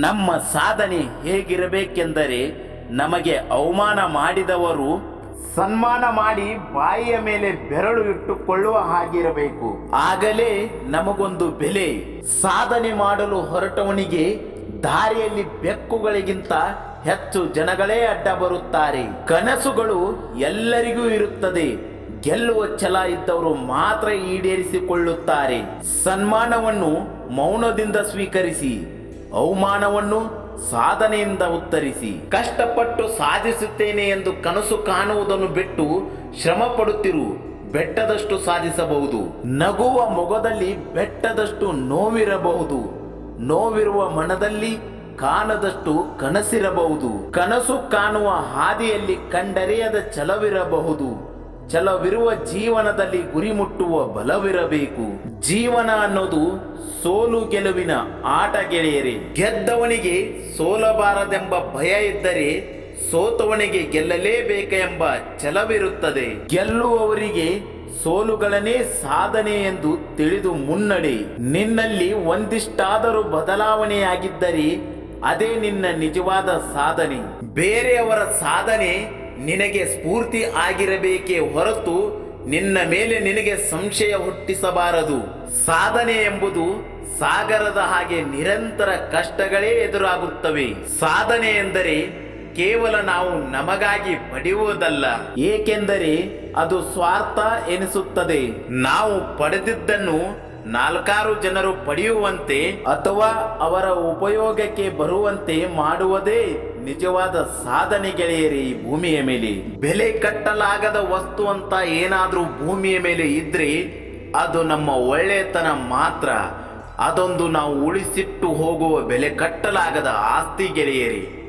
ನಮ್ಮ ಸಾಧನೆ ಹೇಗಿರಬೇಕೆಂದರೆ ನಮಗೆ ಅವಮಾನ ಮಾಡಿದವರು ಸನ್ಮಾನ ಮಾಡಿ ಬಾಯಿಯ ಮೇಲೆ ಬೆರಳು ಇಟ್ಟುಕೊಳ್ಳುವ ಹಾಗಿರಬೇಕು. ಆಗಲೇ ನಮಗೊಂದು ಬೆಲೆ. ಸಾಧನೆ ಮಾಡಲು ಹೊರಟವನಿಗೆ ದಾರಿಯಲ್ಲಿ ಬೆಕ್ಕುಗಳಿಗಿಂತ ಹೆಚ್ಚು ಜನಗಳೇ ಅಡ್ಡ ಬರುತ್ತಾರೆ. ಕನಸುಗಳು ಎಲ್ಲರಿಗೂ ಇರುತ್ತದೆ. ಗೆಲ್ಲುವ ಛಲ ಇದ್ದವರು ಮಾತ್ರ ಈಡೇರಿಸಿಕೊಳ್ಳುತ್ತಾರೆ. ಸನ್ಮಾನವನ್ನು ಮೌನದಿಂದ ಸ್ವೀಕರಿಸಿ. ಅವಮಾನವನ್ನು ಸಾಧನೆಯಿಂದ ಉತ್ತರಿಸಿ, ಕಷ್ಟಪಟ್ಟು ಸಾಧಿಸುತ್ತೇನೆ ಎಂದು ಕನಸು ಕಾಣುವುದನ್ನು ಬಿಟ್ಟು ಶ್ರಮ ಪಡುತ್ತಿರು ಬೆಟ್ಟದಷ್ಟು ಸಾಧಿಸಬಹುದು. ನಗುವ ಮೊಗದಲ್ಲಿ ಬೆಟ್ಟದಷ್ಟು ನೋವಿರಬಹುದು. ನೋವಿರುವ ಮನದಲ್ಲಿ ಕಾಣದಷ್ಟು ಕನಸಿರಬಹುದು. ಕನಸು ಕಾಣುವ ಹಾದಿಯಲ್ಲಿ ಕಂಡರಿಯದ ಛಲವಿರಬಹುದು. ಛಲವಿರುವ ಜೀವನದಲ್ಲಿ ಗುರಿ ಮುಟ್ಟುವ ಬಲವಿರಬೇಕು. ಜೀವನ ಅನ್ನೋದು ಸೋಲು ಗೆಲುವಿನ ಆಟ ಗೆಳೆಯರೇ. ಗೆದ್ದವನಿಗೆ ಸೋಲಬಾರದೆಂಬ ಭಯ ಇದ್ದರೆ ಸೋತವನಿಗೆ ಗೆಲ್ಲಲೇಬೇಕ ಎಂಬ ಛಲವಿರುತ್ತದೆ. ಗೆಲ್ಲುವವರಿಗೆ ಸೋಲುಗಳನ್ನೇ ಸಾಧನೆ ಎಂದು ತಿಳಿದು ಮುನ್ನಡೆ. ನಿನ್ನಲ್ಲಿ ಒಂದಿಷ್ಟಾದರೂ ಬದಲಾವಣೆಯಾಗಿದ್ದರೆ ಅದೇ ನಿನ್ನ ನಿಜವಾದ ಸಾಧನೆ. ಬೇರೆಯವರ ಸಾಧನೆ ನಿನಗೆ ಸ್ಫೂರ್ತಿ ಆಗಿರಬೇಕೇ ಹೊರತು ನಿನ್ನ ಮೇಲೆ ನಿನಗೆ ಸಂಶಯ ಹುಟ್ಟಿಸಬಾರದು. ಸಾಧನೆ ಎಂಬುದು ಸಾಗರದ ಹಾಗೆ ನಿರಂತರ ಕಷ್ಟಗಳೇ ಎದುರಾಗುತ್ತವೆ. ಸಾಧನೆ ಎಂದರೆ ಕೇವಲ ನಾವು ನಮಗಾಗಿ ಪಡೆಯುವುದಲ್ಲ. ಏಕೆಂದರೆ ಅದು ಸ್ವಾರ್ಥ ಎನಿಸುತ್ತದೆ. ನಾವು ಪಡೆದಿದ್ದನ್ನು ನಾಲ್ಕಾರು ಜನರು ಪಡೆಯುವಂತೆ ಅಥವಾ ಅವರ ಉಪಯೋಗಕ್ಕೆ ಬರುವಂತೆ ಮಾಡುವುದೇ ನಿಜವಾದ ಸಾಧನೆ ಗೆಳೆಯರಿ ಭೂಮಿಯ ಮೇಲೆ. ಬೆಲೆ ಕಟ್ಟಲಾಗದ ವಸ್ತು ಅಂತ ಏನಾದರೂ ಭೂಮಿಯ ಮೇಲೆ ಇದ್ರೆ ಅದು ನಮ್ಮ ಒಳ್ಳೆಯತನ ಮಾತ್ರ. ಅದೊಂದು ನಾವು ಉಳಿಸಿಟ್ಟು ಹೋಗುವ ಬೆಲೆ ಕಟ್ಟಲಾಗದ ಆಸ್ತಿ ಗೆಳೆಯರಿ.